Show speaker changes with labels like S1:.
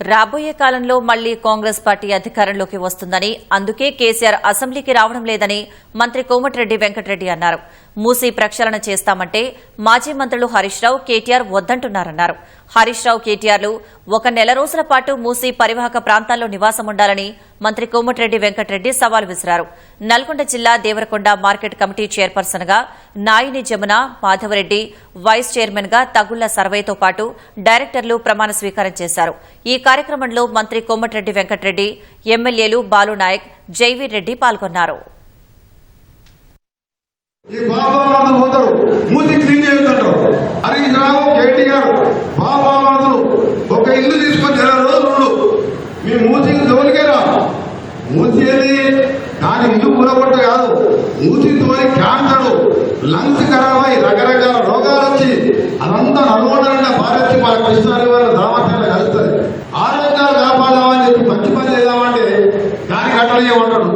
S1: రాబోయే కాలంలో మళ్ళీ కాంగ్రెస్ పార్టీ అధికారంలోకి వస్తుందని అందుకే కేసీఆర్ అసెంబ్లీకి రావడం లేదని మంత్రి కోమటిరెడ్డి వెంకటరెడ్డి అన్నారు. మూసీ ప్రక్షాళన చేస్తామంటే మాజీ మంత్రులు హరీష్ రావు కేటీఆర్ వద్దంటున్నారన్నారు. హరీష్ రావు కేటీఆర్లు ఒక నెల రోజుల పాటు మూసీ పరివాహక ప్రాంతాల్లో నివాసం ఉండాలని మంత్రి కోమటిరెడ్డి వెంకటరెడ్డి సవాల్ విసిరారు. నల్గొండ జిల్లా దేవరకొండ మార్కెట్ కమిటీ చైర్పర్సన్గా నాయిని జమున మాధవరెడ్డి వైస్ చైర్మన్గా తగుళ్ళ సర్వేతో పాటు డైరెక్టర్లు ప్రమాణ స్వీకారం చేశారు. ఈ కార్యక్రమంలో మంత్రి కోమటిరెడ్డి వెంకటరెడ్డి ఎమ్మెల్యేలు బాలు నాయక్ జైవీర్ రెడ్డి పాల్గొన్నారు.
S2: ఈ పోతారు మూసి క్లీన్ హరీష్ రావు ఒక ఇల్లు తీసుకొని నెల రోజులు మీ మూసికి మూసి దాని ఇల్లు కూలగొట్ట కాదు. మూసి తోని క్యాన్సర్ లంగ్స్ ఖరాబ్ అయి రకరకాల రోగాలు వచ్చి అదంతా నల్గొండ భారత్ మన కృష్ణాని వారి దామత్యాలు కలుస్తుంది ఆరోగ్యాలు కాపాడామని చెప్పి మంచి పని చేద్దామంటే దానికి అట్లా చేయమంటాడు